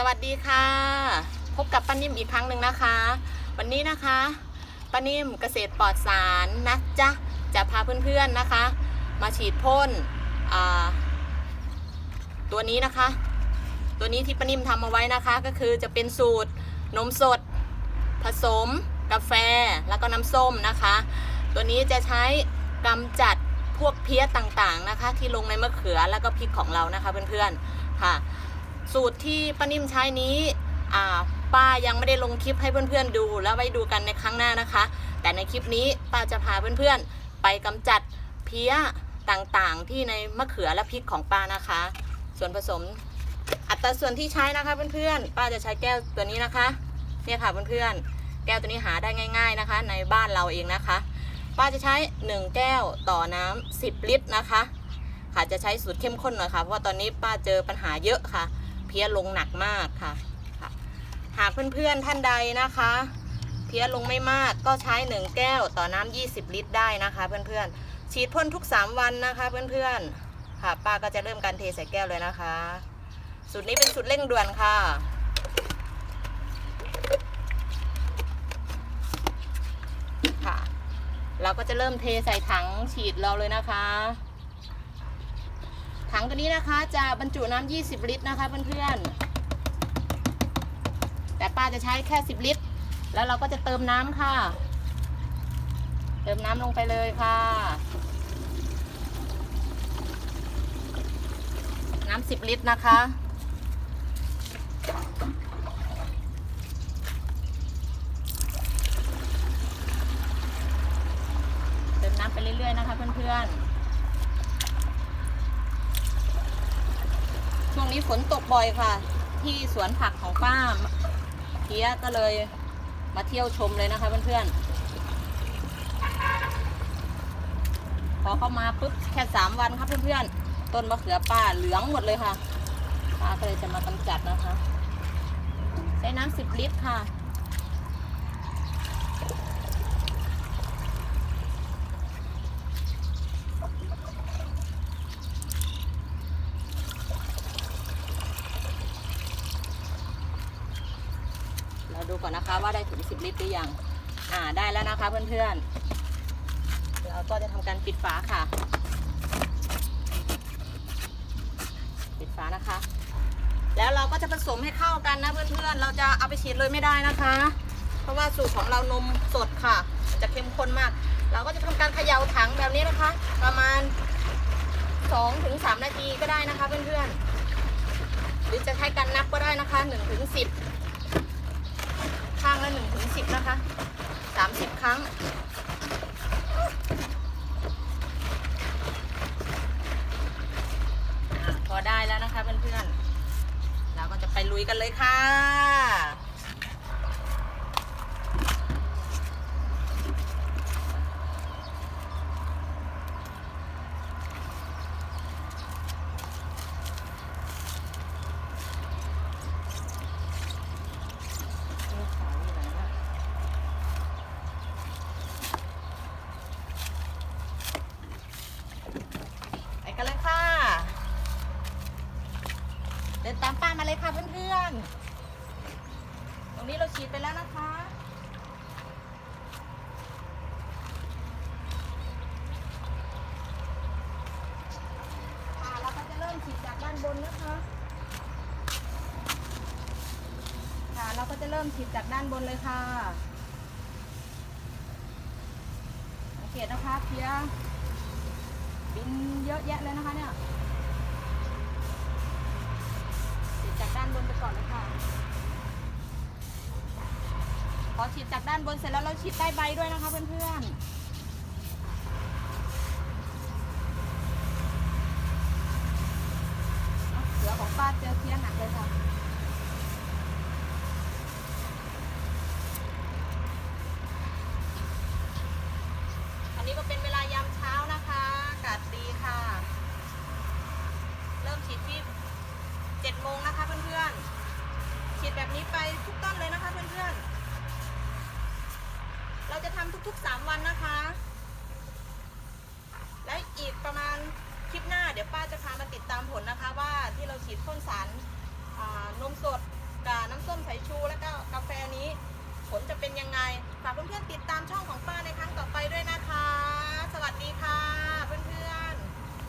สวัสดีค่ะ พบกับป้านิ่มอีกครั้งหนึ่งนะคะ วันนี้นะคะป้านิ่มเกษตรปลอดสารนะจ๊ะจะพาเพื่อนๆนะคะ มาฉีดพ่นตัวนี้นะคะ ตัวนี้ที่ป้านิ่มทำเอาไว้นะคะ ก็คือจะเป็นสูตรนมสด ผสม กาแฟแล้วก็น้ำส้มนะคะ ตัวนี้จะใช้กำจัดพวกเพี้ยต่างๆนะคะ ที่ลงในมะเขือแล้วก็พริกของเรานะคะเพื่อนๆค่ะ สูตรที่ป้านิ่มใช้นี้ป้ายังไม่ได้ลงคลิปให้เพื่อนๆดู แล้วไว้ดูกันในครั้งหน้านะคะ แต่ในคลิปนี้ป้าจะพาเพื่อนๆ ไปกำจัดเพี้ยต่างๆ ที่ในมะเขือและพริกของป้านะคะ ส่วนผสมอัตราส่วนที่ใช้นะคะเพื่อนๆ ป้าจะใช้แก้วตัวนี้นะคะ เนี่ยค่ะเพื่อนๆ แก้วตัวนี้หาได้ง่าย ๆนะคะ ในบ้านเราเองนะคะ ป้าจะใช้ 1 แก้วต่อน้ำ10 ลิตรนะคะ ค่ะจะใช้สูตรเข้มข้นหน่อยค่ะ เพราะว่าตอนนี้ป้าเจอปัญหาเยอะค่ะ เพี้ยลงหนักมากค่ะค่ะ หากเพื่อนๆท่านใดนะคะ เพี้ยลงไม่มากก็ใช้1แก้วต่อน้ำ20 ลิตรได้นะคะ เพื่อนๆฉีดพ่นทุก 3 วันนะคะ เพื่อนๆค่ะ ป้าก็จะเริ่มการเทใส่แก้วเลยนะคะ สูตรนี้เป็นสูตรเร่งด่วนค่ะค่ะเราก็จะเริ่มเทใส่ถังฉีดเราเลยนะคะ ถังตัวนี้นะคะจะบรรจุน้ำ20 ลิตรนะคะเพื่อนๆ แต่ป้าจะใช้แค่ 10 ลิตร แล้วเราก็จะเติมน้ำค่ะ เติมน้ำลงไปเลยค่ะ น้ำ10 ลิตรนะคะเติมน้ำไปเรื่อยๆนะคะเพื่อนๆ ช่วงนี้ฝนตกบ่อยค่ะ ที่สวนผักของป้าเพียก็เลยมาเที่ยวชมเลยนะคะเพื่อนๆพอเข้ามาปุ๊บแค่สามวันครับเพื่อนๆต้นมะเขือป้าเหลืองหมดเลยค่ะป้าก็เลยจะมากำจัดนะคะ ใช้น้ำสิบลิตรค่ะ เราดูก่อ นะคะว่าได้ถึง 10 ลิตรหรือยัง อ่าได้แล้วนะคะเพื่อนๆ เราก็จะทำการปิดฝาค่ะ ปิดฝานะคะ แล้วเราก็จะผสมให้เข้ากันนะเพื่อนๆ เราจะเอาไปฉีดเลยไม่ได้นะคะ เพราะว่าสูตรของเรานมสดค่ะ จะเข้มข้นมาก เราก็จะทำการเขย่าถังแบบนี้นะคะ ประมาณ2-3ถึงนาทีก็ได้นะคะเพื่อนๆ หรือจะใช้การนับก็ได้นะคะ1ถึง10 อร์หนึ่งถึงสิบนะคะสามสิบครั้งอพอได้แล้วนะคะเพื่อนๆเราก็จะไปลุยกันเลยค่ะ ไปกันเลยค่ะ เดินตามป้ามาเลยค่ะเพื่อนๆ ตรงนี้เราฉีดไปแล้วนะคะ ค่ะเราก็จะเริ่มฉีดจากด้านบนนะคะ ค่ะเราก็จะเริ่มฉีดจากด้านบนเลยค่ะสังเกตนะคะเพียบินเยอะแยะเลยนะคะเนี่ยฉีดจากด้านบนไปก่อนเลยค่ะ พอ ฉีดจากด้านบนเสร็จแล้วเราฉีดใต้ใบด้วยนะคะเพื่อนๆเอาเสือของป้าเจอเพี้ยหนักเลยค่ะอันนี้ก็เป็นเวลายามเช้านะคะอากาศดีค่ะ เริ่มฉีดที่7โมงนะคะเพื่อนๆฉีดแบบนี้ไปทุกต้นเลยนะคะเพื่อนๆ เราจะทำทุกๆ 3 วันนะคะ และอีกประมาณคลิปหน้าเดี๋ยวป้าจะพามาติดตามผลนะคะ ว่าที่เราฉีดพ่นสารนมสดกับน้ำส้มสายชู แล้วก็กาแฟนี้ ผลจะเป็นยังไง ฝากเพื่อนๆติดตามช่องของป้าในครั้งต่อไปด้วยนะคะ สวัสดีค่ะเพื่อนๆ